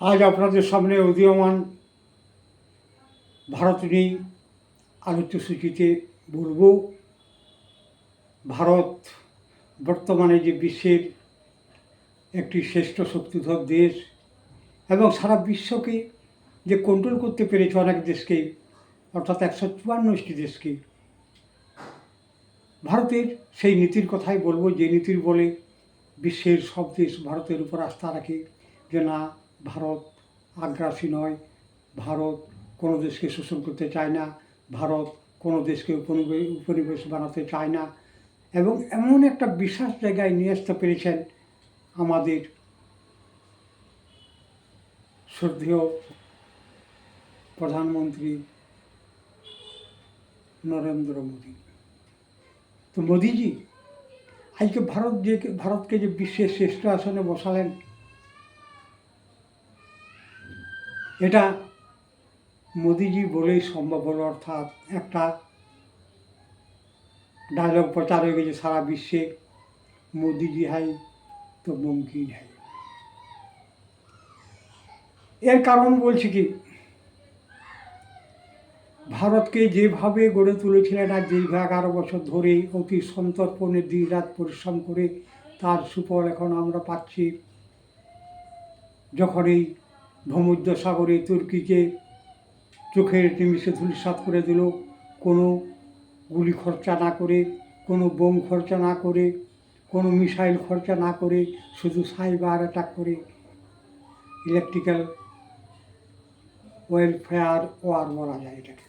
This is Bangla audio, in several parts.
আজ আপনাদের সামনে উদীয়মান ভারত নেই আলোচ্য সূচিতে বলব, ভারত বর্তমানে যে বিশ্বের একটি শ্রেষ্ঠ শক্তিধর দেশ এবং সারা বিশ্বকে যে কন্ট্রোল করতে পেরেছে অনেক দেশকে, অর্থাৎ একশো চুয়ান্নটি দেশকে, ভারতের সেই নীতির কথাই বলব, যে নীতির বলে বিশ্বের সব দেশ ভারতের উপর আস্থা রাখে যে না ভারত আগ্রাসী নয়। ভারত কোনো দেশকে শোষণ করতে চায় না। ভারত কোনো দেশকে উপনিবে উপনিবেশ বানাতে চায় না। এবং এমন একটা বিশেষ জায়গায় নিয়ে আসতে পেরেছেন আমাদের শ্রদ্ধেয় প্রধানমন্ত্রী নরেন্দ্র মোদী। তো মোদিজি, আজকে ভারত যে ভারতকে যে বিশ্বের শ্রেষ্ঠ আসনে বসালেন এটা মোদিজি বলেই সম্ভব হলো, অর্থাৎ একটা ডায়লগ প্রচার হয়ে গেছে সারা বিশ্বে। মোদিজি হাই তো মুমকিন হাই। এর কারণ বলছি কি, ভারতকে যেভাবে গড়ে তুলেছিলেন আর দীর্ঘ এগারো বছর ধরে অতি সন্তর্পণে দিন রাত পরিশ্রম করে তার সুফল এখন আমরা পাচ্ছি। যখন এই ভূমধ্য সাগরে তুর্কিকে চোখের নিমিষে ধূলিসাৎ করে দিল। কোনো গুলি খরচা না করে, কোনো বোম খরচা না করে, কোনো মিসাইল খরচা না করে, শুধু সাইবার অ্যাটাক করে। ইলেকট্রিক্যাল ওয়েলফেয়ার ওয়ার বলা যায় এটাকে।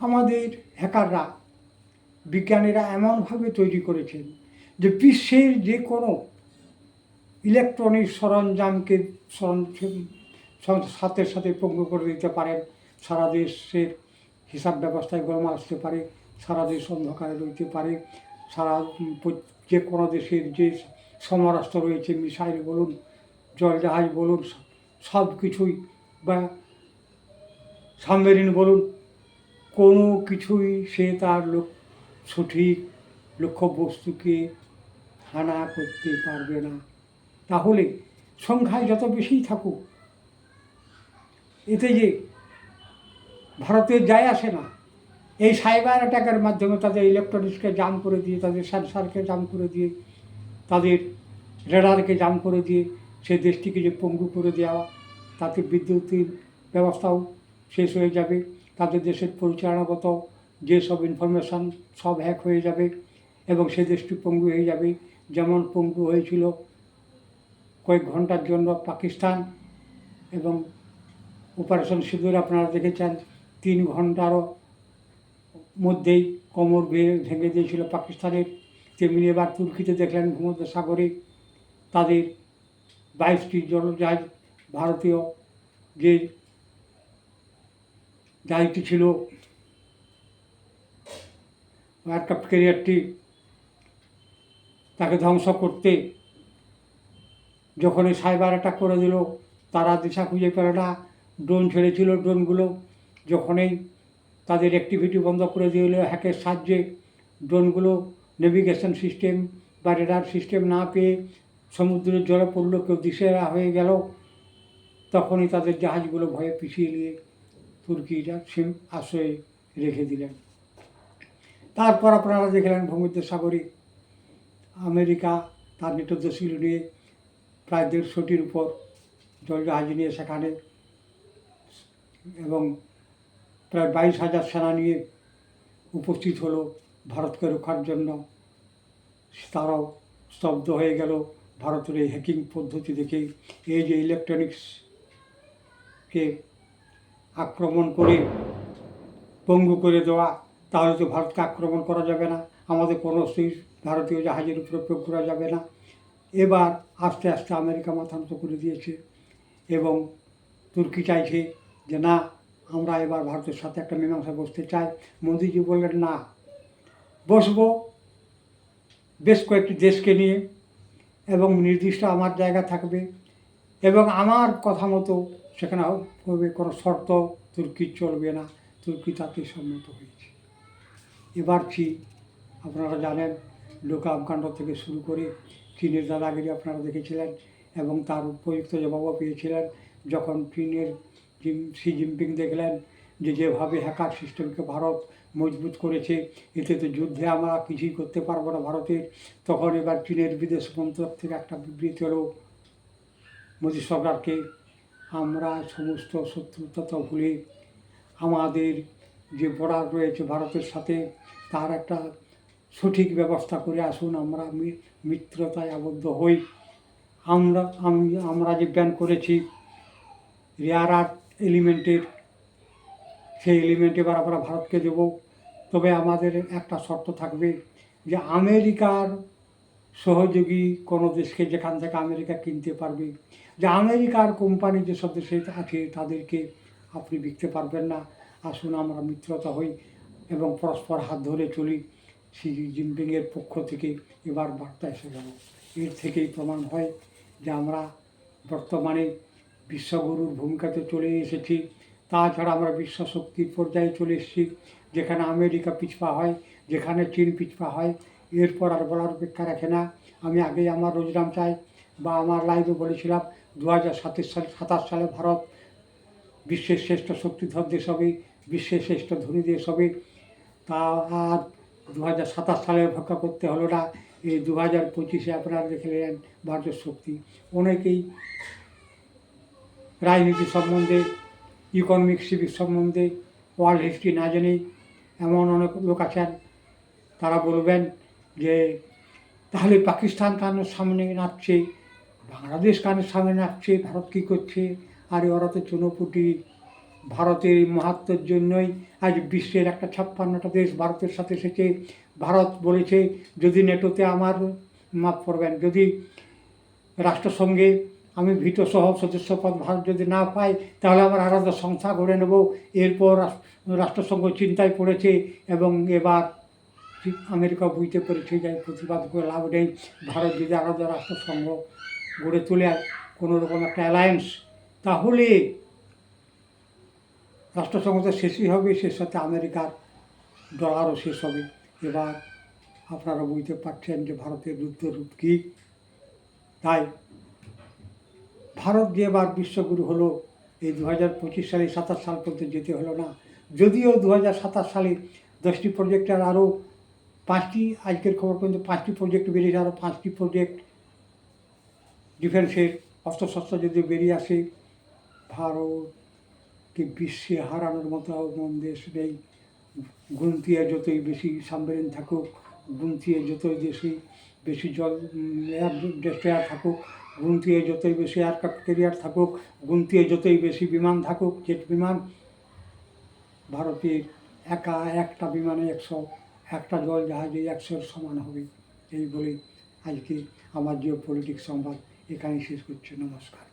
আমাদের হ্যাকাররা, বিজ্ঞানীরা এমনভাবে তৈরি করেছেন যে বিশ্বের যে কোনো ইলেকট্রনিক সরঞ্জামকে সরঞ্জাম সাথে সাথে পঙ্গু করে দিতে পারেন। সারা দেশের হিসাব ব্যবস্থায় গরম আসতে পারে, সারা দেশ অন্ধকারে রইতে পারে। সারা যে কোনো দেশের যে সমরাস্ত্র রয়েছে, মিসাইল বলুন জলজাহাজ বলুন সব কিছুই বা সাবমেরিন বলুন, কোনো কিছুই সে তার লোক, সঠিক লক্ষ্যবস্তুকে হানা করতে পারবে না। তাহলে সংখ্যায় যত বেশি থাকুক, এতে যে ভারতের যায় আসে না, এই সাইবার অ্যাটাকের মাধ্যমে তাদের ইলেকট্রনিক্সকে জাম করে দিয়ে, তাদের সেন্সারকে জাম করে দিয়ে, তাদের রেডারকে জাম করে দিয়ে সে দেশটিকে যে পঙ্গু করে দেওয়া, তাতে বিদ্যুতের ব্যবস্থাও শেষ হয়ে যাবে, তাদের দেশের পরিচালনাগত যেসব ইনফরমেশান সব হ্যাক হয়ে যাবে এবং সে দেশটি পঙ্গু হয়ে যাবে। যেমন পঙ্গু হয়েছিল কয়েক ঘণ্টার জন্য পাকিস্তান এবং অপারেশন সিঁদুর আপনারা দেখেছেন, তিন ঘন্টারও মধ্যেই কোমর ভেঙে ভেঙে দিয়েছিল পাকিস্তানের। তেমনি এবার তুর্কিতে দেখলেন ভূমধ্য সাগরে তাদের বাইশটি জলজাহাজ ভারতীয় যে জাহাজটি ছিল এয়ারক্রাফট ক্যারিয়ারটি তাকে ধ্বংস করতে যখন এই সাইবার অ্যাটাক করে দিল, তারা দিশা খুঁজে পেল না ড্রোন ছেড়েছিল ড্রোনগুলো যখনই তাদের অ্যাক্টিভিটি বন্ধ করে দিল, হ্যাকের সাহায্যে ড্রোনগুলো নেভিগেশন সিস্টেম বা রেডার সিস্টেম না পেয়ে সমুদ্রের জলে পড়ল, কেউ দিশেরা হয়ে গেল, তখনই তাদের জাহাজগুলো ভয়ে পিছিয়ে নিয়ে তুর্কিরা সিম আশ্রয়ে রেখে দিলেন। তারপর আপনারা দেখলেন ভূমধ্য সাগরে আমেরিকা তার নেতৃত্বশীল নিয়ে প্রায় দেড়শোটির উপর জলজাহাজ নিয়ে সেখানে এবং প্রায় বাইশ হাজার সেনা নিয়ে উপস্থিত হলো ভারতকে রক্ষার জন্য। তারাও স্তব্ধ হয়ে গেল ভারতের এই হ্যাকিং পদ্ধতি দেখে। এই যে ইলেকট্রনিক্সকে আক্রমণ করে পঙ্গু করে দেওয়া, তাহলে তো ভারতকে আক্রমণ করা যাবে না। আমাদের কোনো ভারতীয় জাহাজের উপরে প্রয়োগ করা যাবে না। এবার আস্তে আস্তে আমেরিকা মাথা নত করে দিয়েছে এবং তুর্কি চাইছে যে না, আমরা এবার ভারতের সাথে একটা মীমাংসা বসতে চাই। মোদিজি বললেন, না, বসবো বেশ কয়েকটি দেশকে নিয়ে এবং নির্দিষ্ট আমার জায়গা থাকবে এবং আমার কথা মতো সেখানে হবে, কোনো শর্ত তুর্কি চলবে না। তুর্কি তাতে সম্মত হয়েছে। এবার চীন আপনারা জানেন লোক আফগান থেকে শুরু করে চীনের দাদাগিরি আপনারা দেখেছিলেন এবং তার উপযুক্ত জবাবও পেয়েছিলেন, যখন চীনের শি জিনপিং দেখলেন যে যেভাবে হ্যাকার সিস্টেমকে ভারত মজবুত করেছে, এতে তো যুদ্ধে আমরা কিছুই করতে পারব না ভারতের। তখন এবার চীনের বিদেশ মন্ত্রক থেকে একটা বিবৃতি হলো মোদী সরকারকে আমরা সমস্ত শত্রুতা ভুলে আমাদের যে বর্ডার রয়েছে ভারতের সাথে, তার একটা সঠিক ব্যবস্থা করে আসুন, আমরা মিত্রতায় আবদ্ধ হই। আমরা, আমি, আমরা যে ব্যান করেছি, রেয়ার আর্থ এলিমেন্টের, সেই এলিমেন্ট এবার আমরা ভারতকে দেব। তবে আমাদের একটা শর্ত থাকবে যে আমেরিকার সহযোগী কোনো দেশকে যেখান থেকে আমেরিকা কিনতে পারবে, যে আমেরিকার কোম্পানি যেসব দেশে আছে তাদেরকে আপনি বিকতে পারবেন না। আসুন, আমরা মিত্রতা হই এবং পরস্পর হাত ধরে চলি। শি জিনপিংয়ের পক্ষ থেকে এবার বার্তা এসে গেল। এর থেকেই প্রমাণ হয় যে আমরা বর্তমানে বিশ্বগুরুর ভূমিকাতে চলে এসেছি। তাছাড়া আমরা বিশ্ব শক্তির পর্যায়ে চলে এসেছি, যেখানে আমেরিকা পিছপা হয়, যেখানে চীন পিছপা হয়। এরপর আর বলার অপেক্ষা রাখে না। আমি আগেই আমার রোজরাম চাই বা আমার লাইভে বলেছিলাম দু হাজার সাতাশ সালে সাতাশ সালে ভারত বিশ্বের শ্রেষ্ঠ শক্তিধর দেশ হবে, বিশ্বের শ্রেষ্ঠ ধনী দেশ হবে। তা আর দু হাজার সাতাশ সালে অপেক্ষা করতে হলো না। এই দু হাজার পঁচিশে আপনারা দেখলেন ভারতের শক্তি। অনেকেই রাজনীতি সম্বন্ধে ইকোনমিক সিভিক সম্বন্ধে ওয়ার্ল্ড হিস্ট্রি না জেনে এমন অনেক লোক আছেন, তারা বলবেন যে, তাহলে পাকিস্তান কানের সামনে নাচছে? বাংলাদেশ কানের সামনে নাচছে? ভারত কী করছে? আর ওরা তো চুনোপুটি ভারতের মাহাত্মের জন্যই আজ বিশ্বের একটা ছাপ্পান্নটা দেশ ভারতের সাথে এসেছে। ভারত বলেছে, যদি নেটোতে আমার মাফ করবেন, যদি রাষ্ট্রসংঘে আমি ভিটো সহ সদস্যপদ ভারত যদি না পাই, তাহলে আমার আলাদা সংস্থা গড়ে নেব। এরপর রাস- রাষ্ট্রসংঘ চিন্তায় পড়েছে এবং এবার আমেরিকা বুঝতে পেরেছে যে প্রতিবাদ করে লাভ নেই। ভারত যদি আলাদা রাষ্ট্রসংঘ গড়ে তোলে কোনো রকম একটা অ্যালায়েন্স, তাহলে রাষ্ট্রসংঘ তো শেষই হবে সে সাথে আমেরিকার ডলারও শেষ হবে। এবার আপনারা বুঝতে পারছেন যে ভারতের রুদ্ররূপ কী। তাই ভারত যে এবার বিশ্বগুরু হলো, এই দু হাজার পঁচিশ সালে, সাতাশ সাল পর্যন্ত যেতে হলো না। যদিও দু হাজার সাতাশ সালে দশটি প্রজেক্টের আরও পাঁচটি, আজকের খবর পর্যন্ত পাঁচটি প্রজেক্ট বেরিয়েছে, আরও পাঁচটি প্রজেক্ট ডিফেন্সের অস্ত্রশস্ত্র যদি বেরিয়ে আসে বিশ্বে হারানোর মতো এমন দেশ নেই গুনতিয়ে যতই বেশি সাবমেরিন থাকুক গুনতিয়ে যতই বেশি বেশি জল ডেস্ট্রয়ার থাকুক গুনতিয়ে যতই বেশি এয়ারক্রাফট ক্যারিয়ার থাকুক গুনতিয়ে যতই বেশি বিমান থাকুক, জেট বিমান, ভারতের একা একটা বিমানে একশো, একটা জল জাহাজে একশোর সমান হবে। এই বলে আজকে আমার জিও পলিটিক্স সংবাদ এখানেই শেষ করছে। নমস্কার।